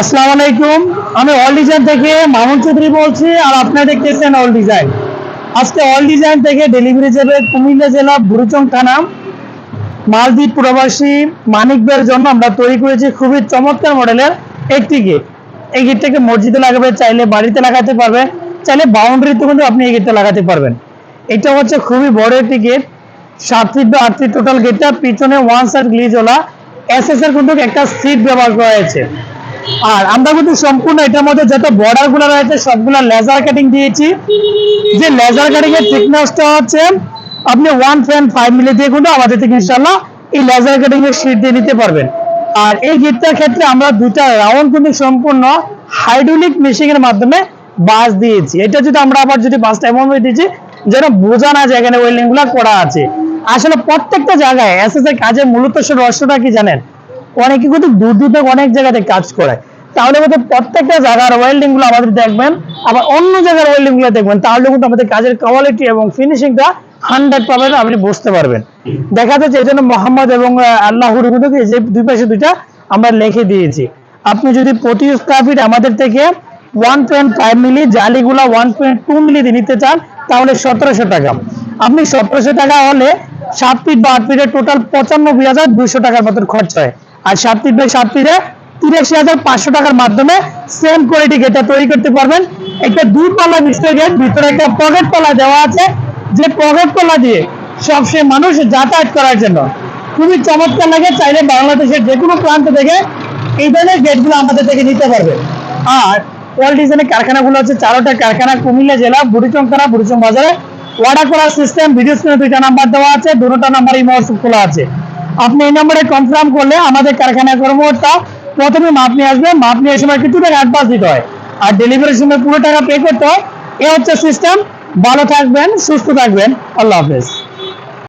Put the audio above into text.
আসসালামু আলাইকুম। আমি অল ডিজাইন থেকে মামুন চৌধুরী বলছি আর আপনারা দেখতেছেন অল ডিজাইন আজকে অল ডিজাইন থেকে ডেলিভারি যাবে কুমিল্লা জেলা বুড়িচং থানা। মালদ্বীপ প্রবাসী মানিকদের জন্য আমরা তৈরি করেছি খুবই চমৎকার মডেলের একটি গেট এই গেটটাকে মসজিদে লাগাবে, চাইলে বাড়িতে লাগাতে পারবেন চাইলে বাউন্ডারিতে কিন্তু আপনি এই গেটটা লাগাতে পারবেন। এটা হচ্ছে খুবই বড় একটি গেট সাত ফিট বা আট ফিট টোটাল গেটটা পিছনে ওয়ান সাইড গ্লিজওয়ালা এসএস এর কিন্তু একটা সিট ব্যবহার করা হয়েছে। আর আমরা কিন্তু সম্পূর্ণ এটার মধ্যে যত বর্ডারগুলো রয়েছে, সবগুলো লেজার কাটিং দিয়েছি। যে লেজার কাটিং এর থিকনেসটা হচ্ছে, আপনি ওয়ান পয়েন্ট ফাইভ মিলি দিয়ে কিন্তু আমাদের থেকে ইনশাল্লাহ এই লেজার কাটিং এর শীট দিয়ে নিতে পারবেন। আর এই গিটটার ক্ষেত্রে আমরা দুইটা রাউন্ড কিন্তু সম্পূর্ণ হাইড্রোলিক মেশিং এর মাধ্যমে বাস দিয়েছি। এটা যদি আমরা আবার যদি বাসটা এমন ভাবে দিয়েছি, যেন বোঝা না যায় এখানে ওয়েল্ডিংগুলা করা আছে। আসলে প্রত্যেকটা জায়গায় এসএস এর কাজের মূলত রহস্যটা কি জানেন? অনেকে কিন্তু দূর দূর থেকে অনেক জায়গাতে কাজ করে। তাহলে কিন্তু প্রত্যেকটা জায়গার ওয়েল্ডিংগুলো আমাদের দেখবেন, আবার অন্য জায়গার ওয়েল্ডিংগুলো দেখবেন, তাহলে কিন্তু আমাদের কাজের কোয়ালিটি এবং ফিনিশিংটা হান্ড্রেড পাবেন আপনি বুঝতে পারবেন। দেখা যাচ্ছে এই জন্য মোহাম্মদ এবং আল্লাহর যে দুই পাশে দুইটা আমরা লিখে দিয়েছি। আপনি যদি প্রতি স্কোয়ার ফিট আমাদের থেকে ওয়ান পয়েন্ট ফাইভ মিলি জালিগুলা ওয়ান পয়েন্ট টু মিলি নিতে চান, তাহলে সতেরোশো টাকা। আপনি সতেরোশো টাকা হলে সাত ফিট বা আট ফিটের টোটাল পঁচানব্বই হাজার দুশো টাকার মতন খরচ হয়। আর সাত ফিট বাই সাত ফিটে তিরাশি হাজার পাঁচশো টাকার মাধ্যমে সেম কোয়ালিটি গেটটা তৈরি করতে পারবেন। একটা দুই পাল্লা গেট ভিতরে একটা পকেট পাল্লা দেওয়া আছে। যে পকেট পাল্লা দিয়ে সবসময় মানুষ যাতায়াত করার জন্য খুবই চমৎকার লাগে। চাইলে বাংলাদেশের যে কোনো প্রান্ত থেকে এই ধরনের গেটগুলো আমাদের থেকে নিতে পারবে। আর ওয়াল ডিজাইনের কারখানাগুলো হচ্ছে চারোটা কারখানা, কুমিল্লা জেলা, বুড়িচং বুড়িচং বাজারে। অর্ডার করার সিস্টেম ভিডিও স্ক্রিনে দুইটা নাম্বার দেওয়া আছে দুটোটা নাম্বার এই মহসুব খোলা আছে। আপনি এই নম্বরে কনফার্ম করলে আমাদের কারখানা কর্মকর্তা প্রথমে মাপ নিয়ে আসবে। মাপ নিয়ে সময় কিছু টাকা অ্যাডভান্স দিতে হয়। আর ডেলিভারির সময় পুরো টাকা পে করতে হয়। এ হচ্ছে সিস্টেম ভালো থাকবেন, সুস্থ থাকবেন। আল্লাহ হাফেজ।